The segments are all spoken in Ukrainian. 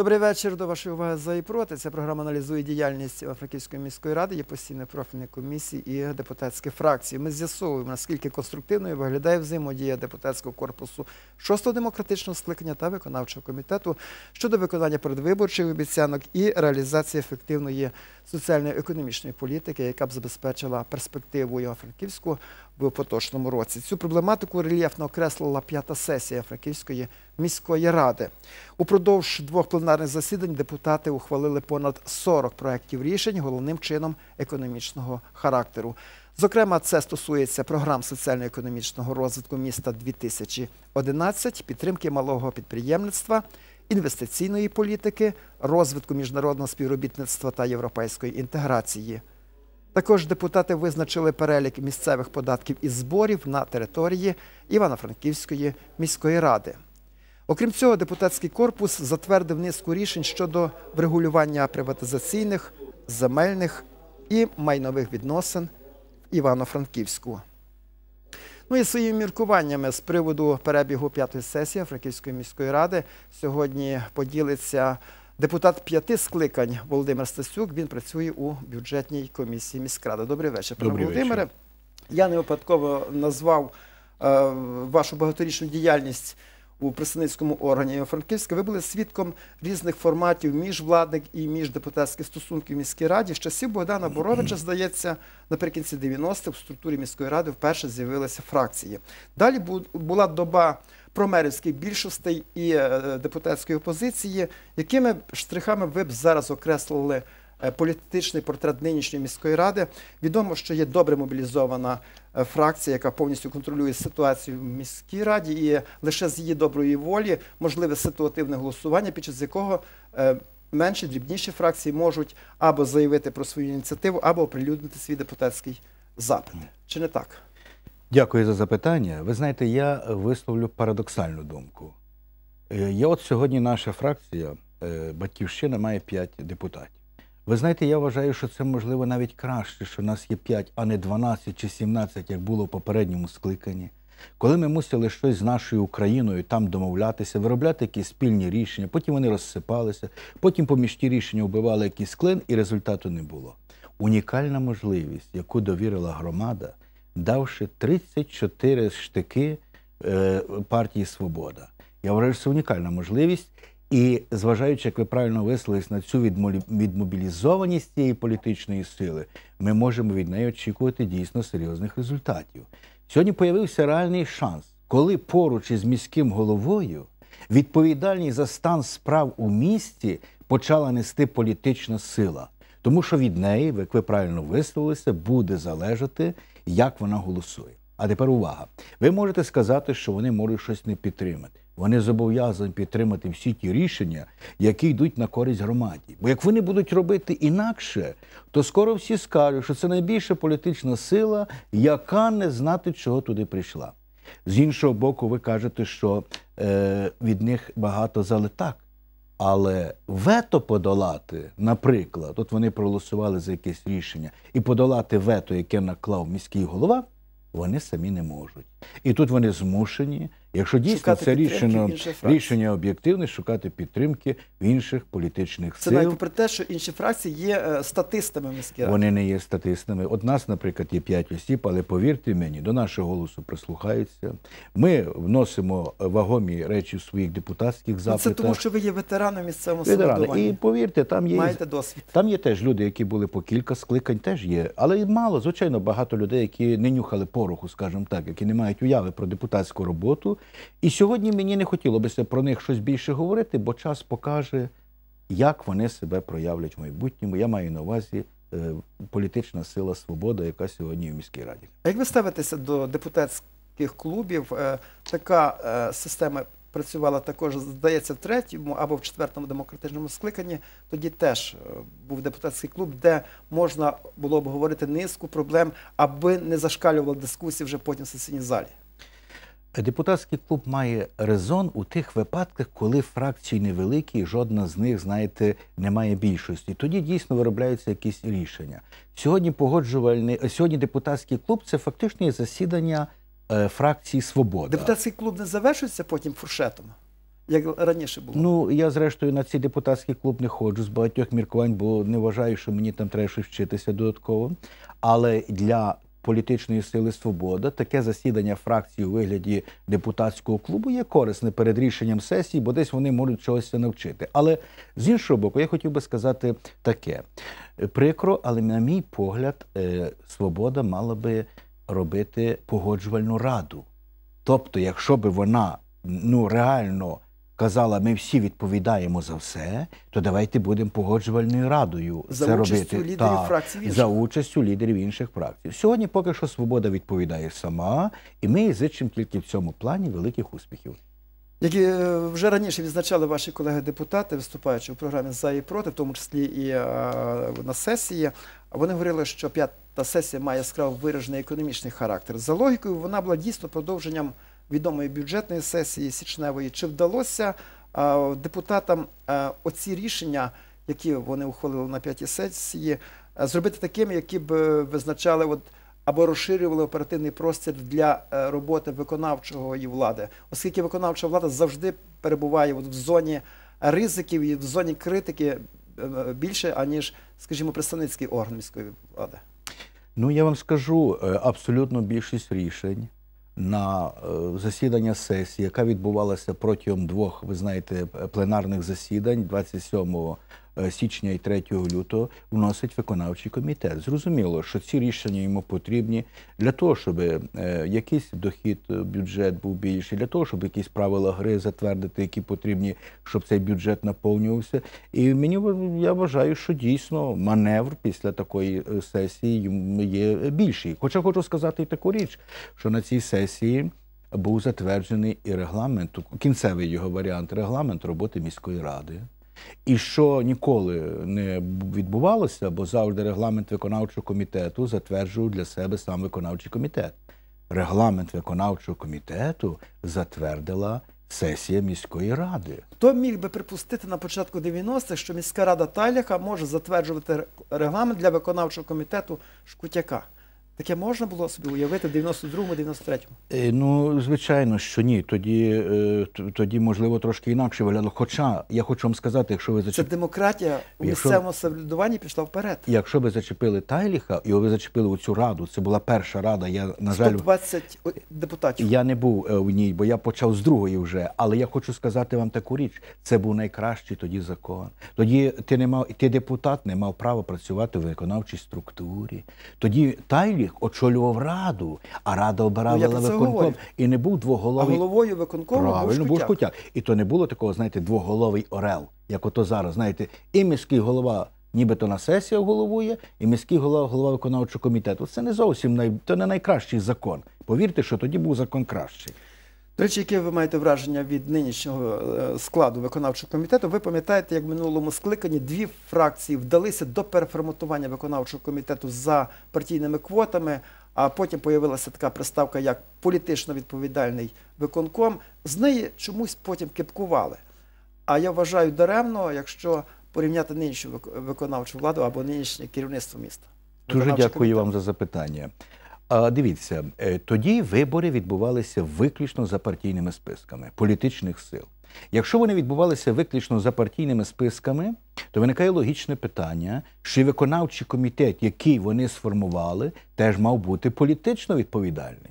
Добрий вечір. До вашої уваги за і проти. Ця програма аналізує діяльність Франківської міської ради, є постійної профільної комісії і депутатських фракцій. Ми з'ясовуємо, наскільки конструктивною виглядає взаємодія депутатського корпусу шостого демократичного скликання та виконавчого комітету щодо виконання передвиборчих обіцянок і реалізації ефективної соціально-економічної політики, яка б забезпечила перспективу Івано-Франківську в поточному році. Цю проблематику рельєфно окреслила п'ята сесія Франківської міської ради. Упродовж двох пленарних засідань депутати ухвалили понад 40 проєктів рішень, головним чином економічного характеру. Зокрема, це стосується програм соціально-економічного розвитку міста 2011, підтримки малого підприємництва, інвестиційної політики, розвитку міжнародного співробітництва та європейської інтеграції. Також депутати визначили перелік місцевих податків і зборів на території Івано-Франківської міської ради. Окрім цього, депутатський корпус затвердив низку рішень щодо врегулювання приватизаційних, земельних і майнових відносин в Івано-Франківську. Ну і своїми міркуваннями з приводу перебігу п'ятої сесії Франківської міської ради сьогодні поділиться депутат п'яти скликань Володимир Стасюк. Він працює у бюджетній комісії міськради. Добрий вечір, пане Добрий Володимире. вечір. Я не випадково назвав е, вашу багаторічну діяльність у представницькому органі Франківська. Ви були свідком різних форматів міжвладних і міждепутатських стосунків в міській раді. З часів Богдана Боровича, здається, наприкінці 90-х в структурі міської ради вперше з'явилися фракції. Далі бу- була доба промерівських більшостей і е, депутатської опозиції. Якими штрихами ви б зараз окреслили політичний портрет нинішньої міської ради? Відомо, що є добре мобілізована е, фракція, яка повністю контролює ситуацію в міській раді, і лише з її доброї волі можливе ситуативне голосування, під час якого е, менші дрібніші фракції можуть або заявити про свою ініціативу, або оприлюднити свій депутатський запит. Чи не так? Дякую за запитання. Ви знаєте, я висловлю парадоксальну думку. Е, Я от сьогодні наша фракція е, Батьківщина має 5 депутатів. Ви знаєте, я вважаю, що це можливо навіть краще, що нас є 5, а не 12 чи 17, як було в попередньому скликанні. Коли ми мусили щось з нашою Україною там домовлятися, виробляти якісь спільні рішення, потім вони розсипалися, потім поміж ті рішення вбивали якийсь клин, і результату не було. Унікальна можливість, яку довірила громада, давши 34 штики е, партії Свобода. Я вважаю, що це унікальна можливість. І зважаючи, як ви правильно висловились на цю відмобілізованість цієї політичної сили, ми можемо від неї очікувати дійсно серйозних результатів. Сьогодні появився реальний шанс, коли поруч із міським головою відповідальність за стан справ у місті почала нести політична сила. Тому що від неї, як ви правильно висловилися, буде залежати, як вона голосує. А тепер увага. Ви можете сказати, що вони можуть щось не підтримати. Вони зобов'язані підтримати всі ті рішення, які йдуть на користь громаді. Бо як вони будуть робити інакше, то скоро всі скажуть, що це найбільша політична сила, яка не знати, чого туди прийшла. З іншого боку, ви кажете, що е, від них багато залетак. Але вето подолати, наприклад, от вони проголосували за якесь рішення, і подолати вето, яке наклав міський голова, вони самі не можуть. І тут вони змушені, якщо дійсно Шукати це рішення, рішення об'єктивне, шукати підтримки в інших політичних Це сил. навіть попри те, що інші фракції є е, статистами в міській раді. Вони не є статистами. От нас, наприклад, є п'ять осіб, але повірте мені, до нашого голосу прислухаються. Ми вносимо вагомі речі в своїх депутатських Ну, запитах. Це тому, що ви є ветераном місцевого Ветерани. самоврядування. І повірте, там є Маєте досвід. там є теж люди, які були по кілька скликань, теж є. Але мало, звичайно, багато людей, які не нюхали пороху, скажімо так, які не мають уяви про депутатську роботу. І сьогодні мені не хотілося про них щось більше говорити, бо час покаже, як вони себе проявлять в майбутньому. Я маю на увазі е, політична сила свобода, яка сьогодні в міській раді. А як ви ставитеся до депутатських клубів? Е, Така е, система працювала також, здається, в третьому або в четвертому демократичному скликанні. Тоді теж е, був депутатський клуб, де можна було обговорити низку проблем, аби не зашкалювала дискусії вже потім в сесійній залі. Депутатський клуб має резон у тих випадках, коли фракції невеликі, і жодна з них, знаєте, не має більшості. Тоді дійсно виробляються якісь рішення. Сьогодні погоджувальний, сьогодні депутатський клуб це фактично засідання фракції Свобода. Депутатський клуб не завершується потім фуршетом. як раніше було. Ну, я зрештою на цей депутатський клуб не ходжу з багатьох міркувань, бо не вважаю, що мені там треба щось вчитися додатково. Але для політичної сили Свобода таке засідання фракції у вигляді депутатського клубу є корисне перед рішенням сесії, бо десь вони можуть чогось навчити. Але з іншого боку, я хотів би сказати таке: прикро, але на мій погляд, е, свобода мала би робити погоджувальну раду. Тобто, якщо б вона ну реально казала, ми всі відповідаємо за все, то давайте будемо погоджувальною радою За це робити лідерів Так, фракцій інших. за участю лідерів інших фракцій. Сьогодні поки що свобода відповідає сама, і ми зичимо тільки в цьому плані великих успіхів. Як е, вже раніше відзначали ваші колеги-депутати, виступаючи у програмі за і проти, в тому числі і е, на сесії, вони говорили, що п'ята сесія має яскраво виражений економічний характер. За логікою, вона була дійсно продовженням відомої бюджетної сесії січневої. Чи вдалося е, депутатам оці рішення, які вони ухвалили на п'ятій сесії, зробити такими, які б визначали от або розширювали оперативний простір для е, роботи виконавчої влади, оскільки виконавча влада завжди перебуває в зоні ризиків і в зоні критики е, більше, аніж, скажімо, представницький орган міської влади. Ну, я вам скажу, е, абсолютно більшість рішень на засідання сесії, яка відбувалася протягом двох, ви знаєте, пленарних засідань 27 січня і 3 лютого, вносить виконавчий комітет. Зрозуміло, що ці рішення йому потрібні для того, щоб е, якийсь дохід е, бюджет був більший, для того, щоб якісь правила гри затвердити, які потрібні, щоб цей бюджет наповнювався. І мені я вважаю, що дійсно маневр після такої е, сесії є більший. Хоча хочу сказати і таку річ, що на цій сесії був затверджений і регламент, кінцевий його варіант, регламент роботи міської ради. І що ніколи не відбувалося, бо завжди регламент виконавчого комітету затверджував для себе сам виконавчий комітет. Регламент виконавчого комітету затвердила сесія міської ради. Хто міг би припустити на початку 90-х, що міська рада Тайляха може затверджувати регламент для виконавчого комітету Шкутяка? Таке можна було собі уявити в 92-му, 93-му? Е, Ну, звичайно, що ні. Тоді, е, тоді можливо, трошки інакше виглядало. Хоча я хочу вам сказати, якщо ви Це демократія у Якщо- місцевому самоврядуванні пішла вперед. Якщо ви зачепили Тайліха, і ви зачепили оцю раду, це була перша рада. Я на жаль, 120 о- депутатів. Я не був е, в ній, бо я почав з другої вже. Але я хочу сказати вам таку річ: це був найкращий тоді закон. Тоді ти не мав, ти депутат не мав права працювати в виконавчій структурі. Тоді Тайліх очолював раду, а рада обирала Ну, виконком. І не був А двоголовий. головою виконкому Правильно, був. Шкутяк. І то не було такого, знаєте, двоголовий орел, як ото зараз. Знаєте, і міський голова. Нібито на сесія головує, і міський голова, голова виконавчого комітету. Це не зовсім най, то не найкращий закон. Повірте, що тоді був закон кращий. До речі, яке ви маєте враження від нинішнього е, складу виконавчого комітету? Ви пам'ятаєте, як в минулому скликанні дві фракції вдалися до переформатування виконавчого комітету за партійними квотами, а потім появилася така приставка, як політично відповідальний виконком. З неї чомусь потім кипкували. А я вважаю даремно, якщо порівняти нинішню виконавчу владу або нинішнє керівництво міста. Дуже дякую комітет. вам за запитання. А, дивіться, е, тоді вибори відбувалися виключно за партійними списками політичних сил. Якщо вони відбувалися виключно за партійними списками, то виникає логічне питання, що виконавчий комітет, який вони сформували, теж мав бути політично відповідальний.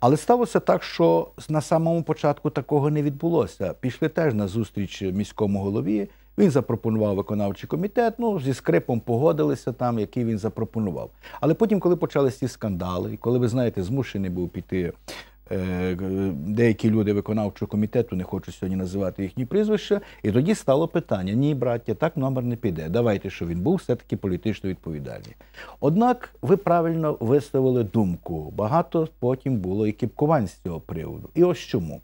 Але сталося так, що на самому початку такого не відбулося. Пішли теж на зустріч міському голові. Він запропонував виконавчий комітет. Ну зі скрипом погодилися там, який він запропонував. Але потім, коли почалися ці скандали, і коли ви знаєте, змушений був піти. е, Деякі люди виконавчого комітету не хочу сьогодні називати їхні прізвища, і тоді стало питання: ні, браття, так номер не піде. Давайте, щоб він був все-таки політично відповідальний. Однак ви правильно виставили думку. Багато потім було і кіпкувань з цього приводу. І ось чому.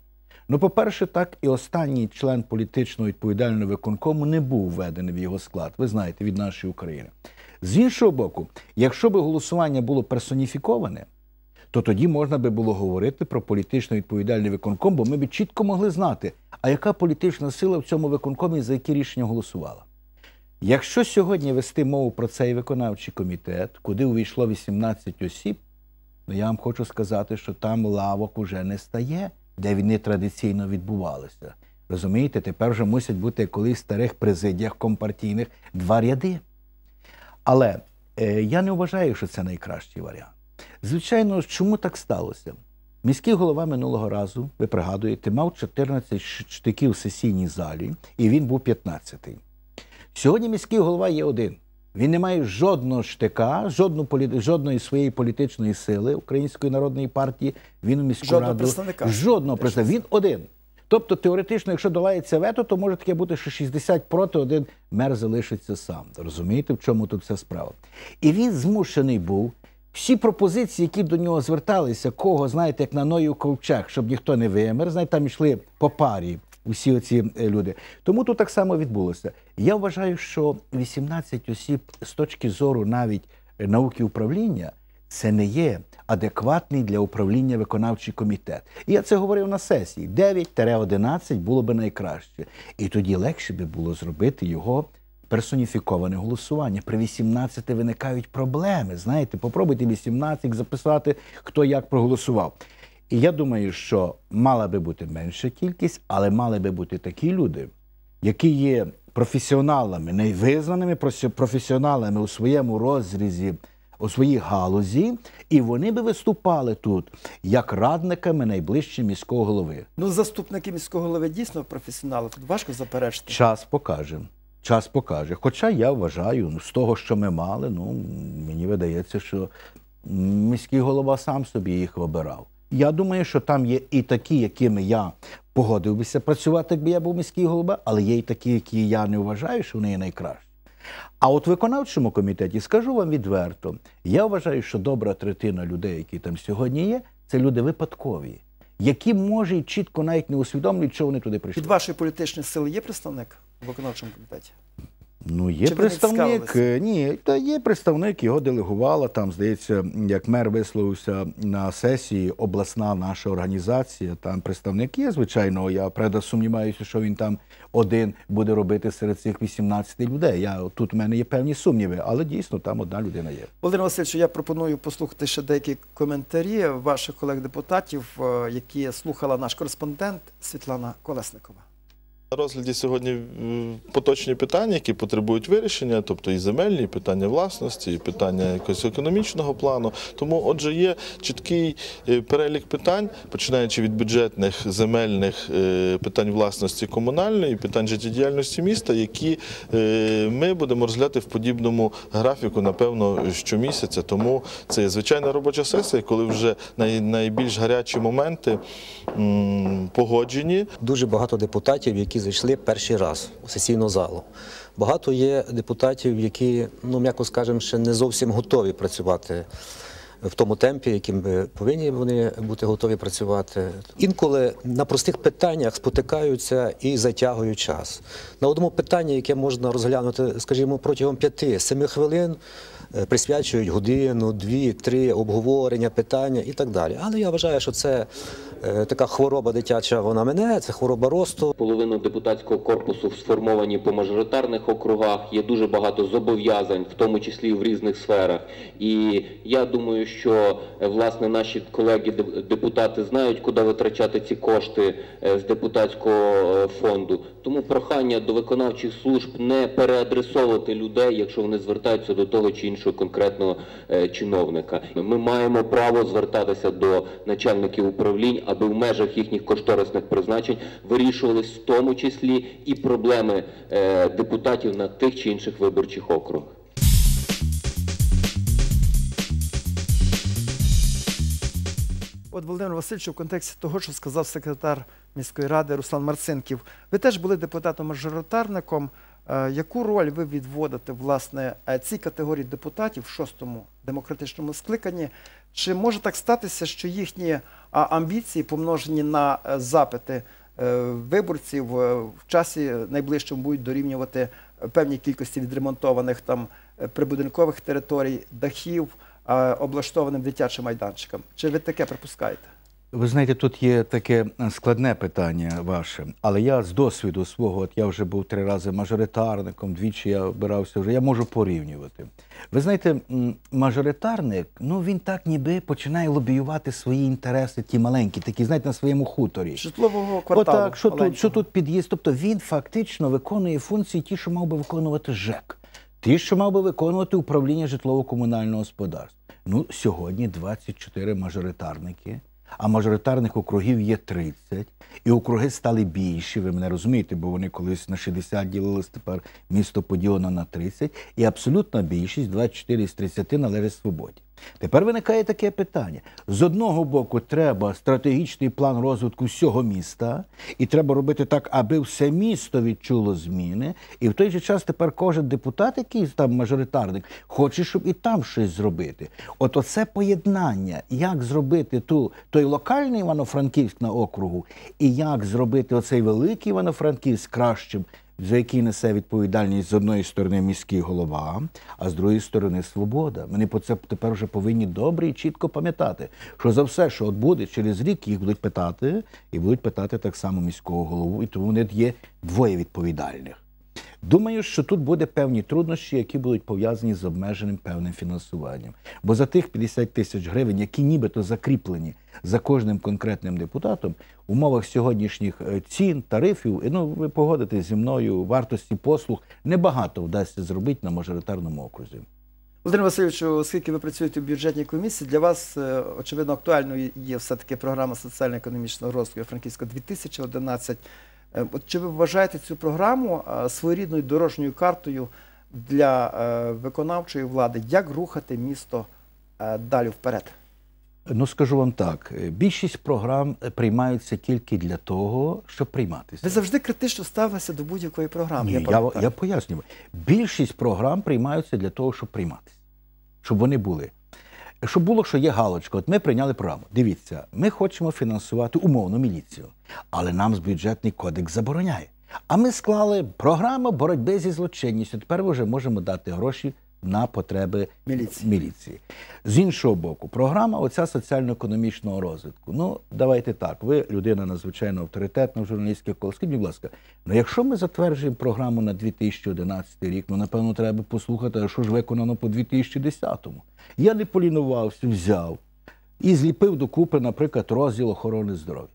Ну, по-перше, так і останній член політично відповідального виконкому не був введений в його склад, ви знаєте, від нашої України. З іншого боку, якщо би голосування було персоніфіковане, то тоді можна би було говорити про політично відповідальний виконком, бо ми б чітко могли знати, а яка політична сила в цьому виконкомі за які рішення голосувала. Якщо сьогодні вести мову про цей виконавчий комітет, куди увійшло 18 осіб, ну я вам хочу сказати, що там лавок уже не стає, де вони традиційно відбувалися. Розумієте, тепер вже мусять бути колись в старих президіях компартійних два ряди. Але е, я не вважаю, що це найкращий варіант. Звичайно, чому так сталося? Міський голова минулого разу, ви пригадуєте, мав 14 ш- штиків в сесійній залі, і він був 15-й. Сьогодні міський голова є один. Він не має жодного штика, жодну полі... жодної своєї політичної сили Української народної партії. Він у міську Жодного раду представника. жодного представника. Він один. Тобто, теоретично, якщо долається вето, то може таке бути, що 60 проти один мер залишиться сам. Розумієте, в чому тут вся справа? І він змушений був всі пропозиції, які до нього зверталися, кого, знаєте, як на ною ковчег, щоб ніхто не вимер, знаєте, там йшли по парі усі оці е, люди. Тому тут так само відбулося. Я вважаю, що 18 осіб з точки зору навіть е, науки управління це не є адекватний для управління виконавчий комітет. І я це говорив на сесії. 9-11 було би найкраще. І тоді легше би було зробити його персоніфіковане голосування. При 18 виникають проблеми. Знаєте, попробуйте 18 записати, хто як проголосував. І я думаю, що мала би бути менша кількість, але мали би бути такі люди, які є професіоналами, найвизнаними професі- професіоналами у своєму розрізі, у своїй галузі, і вони би виступали тут як радниками найближче міського голови. Ну, заступники міського голови дійсно професіонали. Тут важко заперечити. Час покаже. Час покаже. Хоча я вважаю, ну, з того, що ми мали, ну мені видається, що міський голова сам собі їх вибирав. Я думаю, що там є і такі, якими я погодився працювати, якби я був міський голова, але є і такі, які я не вважаю, що вони є найкращі. А от в виконавчому комітеті скажу вам відверто, я вважаю, що добра третина людей, які там сьогодні є, це люди випадкові, які може чітко навіть не усвідомлюють, що вони туди прийшли. Від вашої політичної сили є представник у виконавчому комітеті? Ну, є Чи представник. е, Ні, та є представник, його делегувала. Там, здається, як мер висловився на сесії, обласна наша організація. Там представник є, звичайно. Я правда сумніваюся, що він там один буде робити серед цих 18 людей. Я тут у мене є певні сумніви, але дійсно там одна людина є. Володимир Васильович, я пропоную послухати ще деякі коментарі ваших колег-депутатів, е, які слухала наш кореспондент Світлана Колесникова. На розгляді сьогодні поточні питання, які потребують вирішення, тобто і земельні, і питання власності, і питання якогось економічного плану. Тому, отже, є чіткий е, перелік питань, починаючи від бюджетних, земельних е, питань власності комунальної, питань життєдіяльності міста, які е, ми будемо розглядати в подібному графіку, напевно, щомісяця. Тому це звичайна робоча сесія, коли вже найбільш гарячі моменти погоджені. Дуже багато депутатів, які зайшли перший раз у сесійну залу. Багато є депутатів, які, ну м'яко скажемо, ще не зовсім готові працювати в тому темпі, яким повинні вони бути готові працювати. Інколи на простих питаннях спотикаються і затягують час. На одному питанні, яке можна розглянути, скажімо, протягом 5-7 хвилин, е, присвячують годину, дві, три обговорення, питання і так далі. Але я вважаю, що це така хвороба дитяча, вона мене, це хвороба росту. Половина депутатського корпусу сформовані по мажоритарних округах. Є дуже багато зобов'язань, в тому числі в різних сферах. І я думаю, що е, власне наші колеги депутати знають, куди витрачати ці кошти е, з депутатського е, фонду. Тому прохання до виконавчих служб не переадресовувати людей, якщо вони звертаються до того чи іншого конкретного е, чиновника. Ми маємо право звертатися до начальників управлінь, аби в межах їхніх кошторисних призначень вирішувались в тому числі і проблеми е, депутатів на тих чи інших виборчих округах. От Володимир Васильович, в контексті того, що сказав секретар міської ради Руслан Марцинків, ви теж були депутатом-мажоритарником. Е, Яку роль ви відводите власне е, цій категорії депутатів в шостому демократичному скликанні? Чи може так статися, що їхні амбіції, помножені на е, запити е, виборців, е, в часі найближчому будуть дорівнювати е, певній кількості відремонтованих там е, прибудинкових територій, дахів, е, облаштованим дитячим майданчикам? Чи ви таке припускаєте? Ви знаєте, тут є таке е, складне питання ваше, але я з досвіду свого, от я вже був три рази мажоритарником, двічі я обирався вже, я можу порівнювати. Ви знаєте, мажоритарник, ну він так ніби починає лобіювати свої інтереси, ті маленькі, такі, знаєте, на своєму хуторі. Житлового кварталу. Отак, що тут, що тут під'їзд. Тобто він фактично виконує функції ті, що мав би виконувати ЖЕК, ті, що мав би виконувати управління житлово-комунального господарства. Ну, сьогодні 24 мажоритарники, а мажоритарних округів є 30, і округи стали більші, ви мене розумієте, бо вони колись на 60 ділились, тепер місто поділено на 30, і абсолютна більшість, 24 з 30, належить свободі. Тепер виникає таке питання: з одного боку, треба стратегічний план розвитку всього міста, і треба робити так, аби все місто відчуло зміни. І в той же час тепер кожен депутат, який там мажоритарник, хоче, щоб і там щось зробити. От оце поєднання, як зробити ту той локальний Івано-Франківськ на округу, і як зробити оцей великий Івано-Франківськ кращим за який несе відповідальність з одної сторони міський голова, а з другої сторони свобода. Ми по це тепер вже повинні добре і чітко пам'ятати, що за все, що от буде через рік, їх будуть питати, і будуть питати так само міського голову, і тому вони є двоє відповідальних. Думаю, що тут буде певні труднощі, які будуть пов'язані з обмеженим певним фінансуванням. Бо за тих 50 тисяч гривень, які нібито закріплені за кожним конкретним депутатом, в умовах сьогоднішніх е, цін, тарифів, ну ви погодитесь зі мною, вартості послуг небагато вдасться зробити на мажоритарному окрузі. Володимир Васильович, оскільки ви працюєте в бюджетній комісії, для вас е, очевидно актуальною є все-таки програма соціально-економічного розвитку Франківська 2011. Е, От чи ви вважаєте цю програму е, своєрідною дорожньою картою для е, виконавчої влади, як рухати місто далі вперед? Ну скажу вам так: більшість програм приймаються тільки для того, щоб прийматися. Ви завжди критично ставилися до будь-якої програми. Ні, я, я, пам'ятаю. пояснюю. Більшість програм приймаються для того, щоб прийматися, щоб вони були. Щоб було, що є галочка. От ми прийняли програму. Дивіться, ми хочемо фінансувати умовну міліцію, але нам з бюджетний кодекс забороняє. А ми склали програму боротьби зі злочинністю. Тепер вже можемо дати гроші на потреби Міліції. міліції. З іншого боку, програма оця соціально-економічного розвитку. Ну, давайте так. Ви людина надзвичайно авторитетна в журналістських колах. Скажіть, будь ласка, ну якщо ми затверджуємо програму на 2011 рік, ну напевно треба послухати, а що ж виконано по 2010-му. Я не полінувався, взяв і зліпив докупи, наприклад, розділ охорони здоров'я.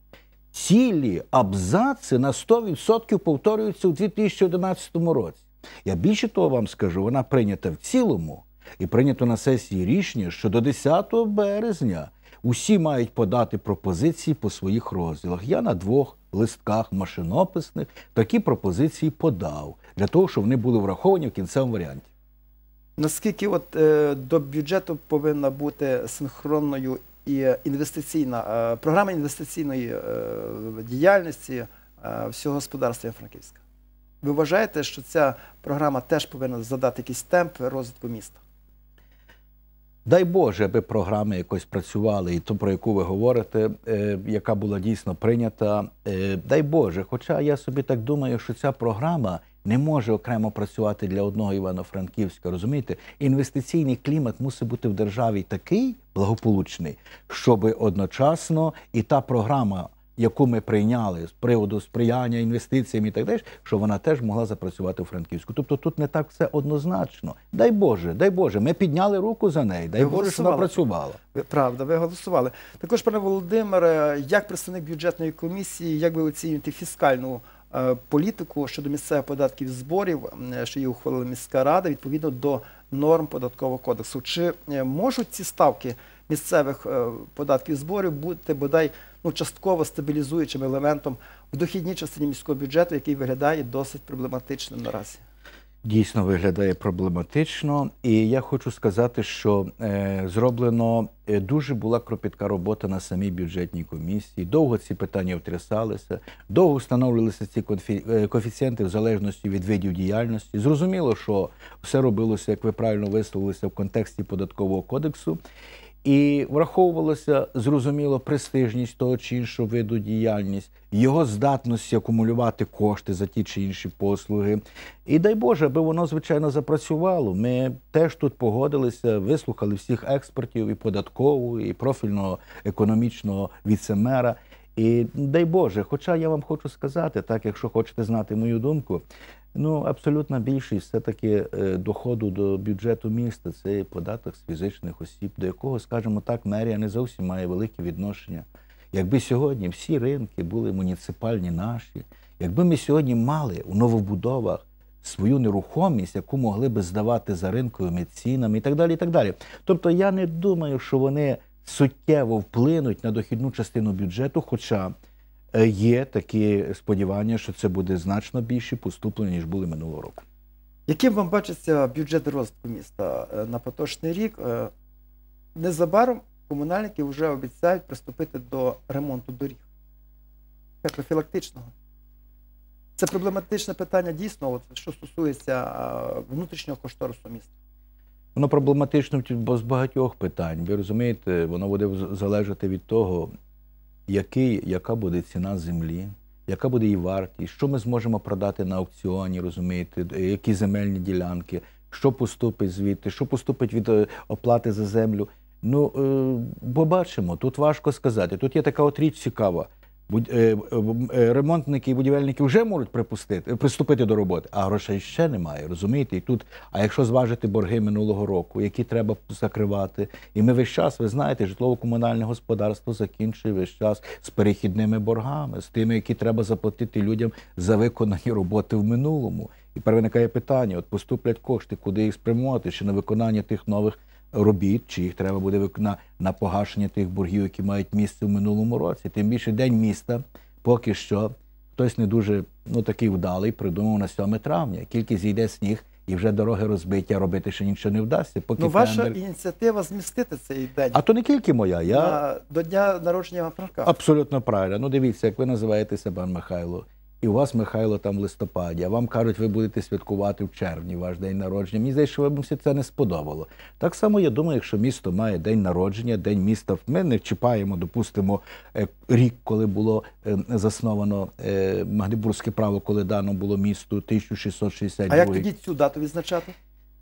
Цілі абзаци на 100% повторюються у 2011 році. Я більше того вам скажу, вона прийнята в цілому і прийнято на сесії рішення, що до 10 березня усі мають подати пропозиції по своїх розділах. Я на двох листках машинописних такі пропозиції подав для того, щоб вони були враховані в кінцевому варіанті. Наскільки от е, до бюджету повинна бути синхронною і інвестиційна е, програма інвестиційної е, діяльності е, всього господарства Франківська? Ви вважаєте, що ця програма теж повинна задати якийсь темп розвитку міста? Дай Боже, аби програми якось працювали, і ту, про яку ви говорите, е, яка була дійсно прийнята. Е, дай Боже. Хоча я собі так думаю, що ця програма не може окремо працювати для одного Івано-Франківська. Розумієте, інвестиційний клімат мусить бути в державі такий благополучний, щоб одночасно і та програма. Яку ми прийняли з приводу сприяння інвестиціям і так далі, щоб вона теж могла запрацювати у Франківську. Тобто тут не так все однозначно. Дай Боже, дай Боже, ми підняли руку за неї. Дай Ви Боже, що вона працювала. Ви правда, ви голосували. Також, пане Володимире, як представник бюджетної комісії, як ви оцінюєте фіскальну е, політику щодо місцевих податків зборів, що її ухвалила міська рада відповідно до норм податкового кодексу? Чи е, можуть ці ставки місцевих е, податків зборів бути бодай ну, частково стабілізуючим елементом в дохідній частині міського бюджету, який виглядає досить проблематичним наразі? Дійсно виглядає проблематично, і я хочу сказати, що е, зроблено е, дуже була кропітка робота на самій бюджетній комісії. Довго ці питання втрясалися, довго встановлювалися ці конфі- е, коефіцієнти в залежності від видів діяльності. Зрозуміло, що все робилося, як ви правильно висловилися, в контексті податкового кодексу. І враховувалося зрозуміло престижність того чи іншого виду діяльність, його здатності акумулювати кошти за ті чи інші послуги. І дай Боже, аби воно звичайно запрацювало. Ми теж тут погодилися, вислухали всіх експертів і податкову, і профільного економічного віцемера. І дай Боже, хоча я вам хочу сказати, так якщо хочете знати мою думку, ну абсолютна більшість все-таки е, доходу до бюджету міста це податок з фізичних осіб, до якого, скажімо так, мерія не зовсім має велике відношення. Якби сьогодні всі ринки були муніципальні наші, якби ми сьогодні мали у новобудовах свою нерухомість, яку могли би здавати за ринковими цінами і так далі. і так далі. Тобто я не думаю, що вони суттєво вплинуть на дохідну частину бюджету, хоча є такі сподівання, що це буде значно більші поступлення, ніж були минулого року. Яким вам бачиться бюджет розвитку міста е, на поточний рік? Е, Незабаром комунальники вже обіцяють приступити до ремонту доріг. Профілактичного. Це проблематичне питання дійсно, от, що стосується е, внутрішнього кошторису міста. Воно бо з багатьох питань. Ви розумієте, воно буде залежати від того, який, яка буде ціна землі, яка буде її вартість, що ми зможемо продати на аукціоні, розумієте, е, які земельні ділянки, що поступить звідти, що поступить від е, оплати за землю. Ну, е, побачимо, тут важко сказати. Тут є така от річ цікава. Е, е, е, Ремонтники і будівельники вже можуть припустити, приступити до роботи, а грошей ще немає, розумієте? І тут, а якщо зважити борги минулого року, які треба закривати, і ми весь час, ви знаєте, житлово-комунальне господарство закінчує весь час з перехідними боргами, з тими, які треба заплатити людям за виконані роботи в минулому. І тепер виникає питання: от поступлять кошти, куди їх спрямувати, чи на виконання тих нових робіт, чи їх треба буде на, на погашення тих боргів, які мають місце в минулому році. Тим більше день міста поки що хтось не дуже ну такий вдалий, придумав на 7 травня. Тільки зійде сніг і вже дороги розбиті, а робити ще нічого не вдасться. Поки Ну, ваша тендер- ініціатива змістити цей день А то не тільки моя. Я на, до дня народження Франка. абсолютно правильно. Ну дивіться, як ви називаєтеся пан Михайло. І у вас Михайло там в листопаді, а вам кажуть, ви будете святкувати в червні ваш день народження. Мені здається, що вам все це не сподобало. Так само я думаю, якщо місто має день народження, день міста, ми не чіпаємо, допустимо, е, рік, коли було е, засновано е, Магдебурзьке право, коли дано було місту 1662. А як тоді цю дату відзначати?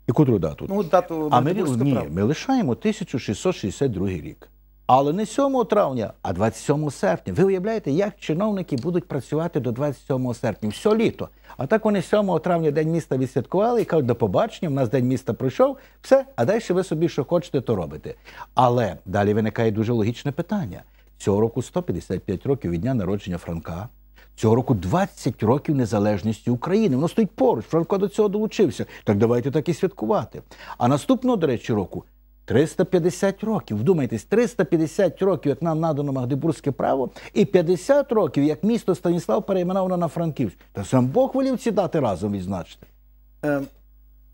І котру дату? Ну, дату А ми, ні, права. ми лишаємо 1662 рік. Але не 7 травня, а 27 серпня. Ви уявляєте, як чиновники будуть працювати до 27 серпня? Все літо. А так вони 7 травня День міста відсвяткували і кажуть, до побачення, в нас День міста пройшов, все, а далі ви собі що хочете, то робите. Але далі виникає дуже логічне питання. Цього року 155 років від дня народження Франка. Цього року 20 років незалежності України. Воно стоїть поруч. Франко до цього долучився. Так давайте так і святкувати. А наступного, до речі, року 350 років. Вдумайтесь, 350 років, як нам надано Магдебурзьке право, і 50 років, як місто Станіслав перейменовано на Франківськ. Та сам Бог волів ці дати разом відзначити. Е,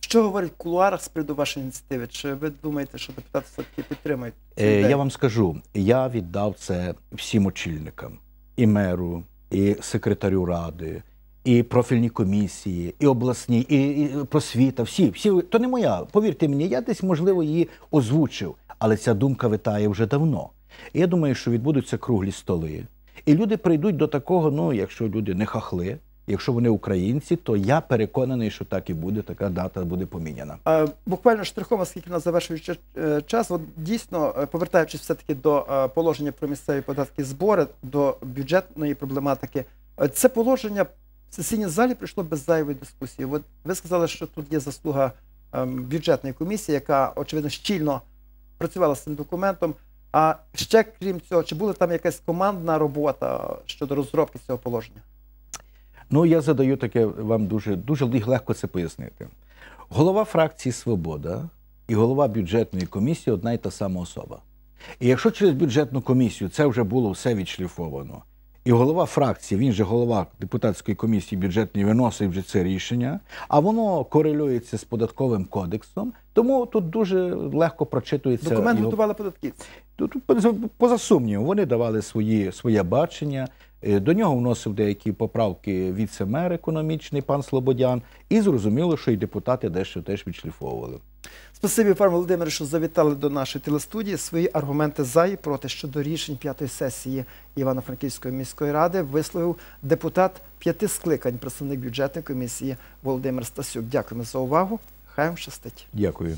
Що говорять в кулуарах з приводу вашої ініціативи? Чи ви думаєте, що депутати все-таки підтримають? Е, я вам скажу, я віддав це всім очільникам, і меру, і секретарю ради, і профільні комісії, і обласні, і, і просвіта. Всі, всі то не моя. Повірте мені, я десь можливо її озвучив, але ця думка витає вже давно. І я думаю, що відбудуться круглі столи, і люди прийдуть до такого. Ну, якщо люди не хахли, якщо вони українці, то я переконаний, що так і буде. Така дата буде поміняна. Е, Буквально штрихом, оскільки в нас завершується е, час, от дійсно, е, повертаючись все-таки до е, положення про місцеві податки збори, до бюджетної проблематики, це положення сесійній залі прийшло без зайвої дискусії. От ви сказали, що тут є заслуга ем, бюджетної комісії, яка, очевидно, щільно працювала з цим документом. А ще крім цього, чи була там якась командна робота щодо розробки цього положення? Ну, я задаю таке вам дуже, дуже легко це пояснити. Голова фракції Свобода і голова бюджетної комісії одна й та сама особа. І якщо через бюджетну комісію це вже було все відшліфовано, і голова фракції, він же голова депутатської комісії бюджетної, виносить вже це рішення, а воно корелюється з податковим кодексом, тому тут дуже легко прочитується. Документ його готували податківці. Тут поза- сумнівом, вони давали свої, своє бачення. Е, До нього вносив деякі поправки віце-мер економічний пан Слободян, і зрозуміло, що і депутати дещо теж відшліфовували. Спасибі, пане Володимире, що завітали до нашої телестудії. Свої аргументи за і проти щодо рішень п'ятої сесії Івано-Франківської міської ради висловив депутат п'яти скликань, представник бюджетної комісії Володимир Стасюк. Дякуємо за увагу. Хай вам щастить. Дякую.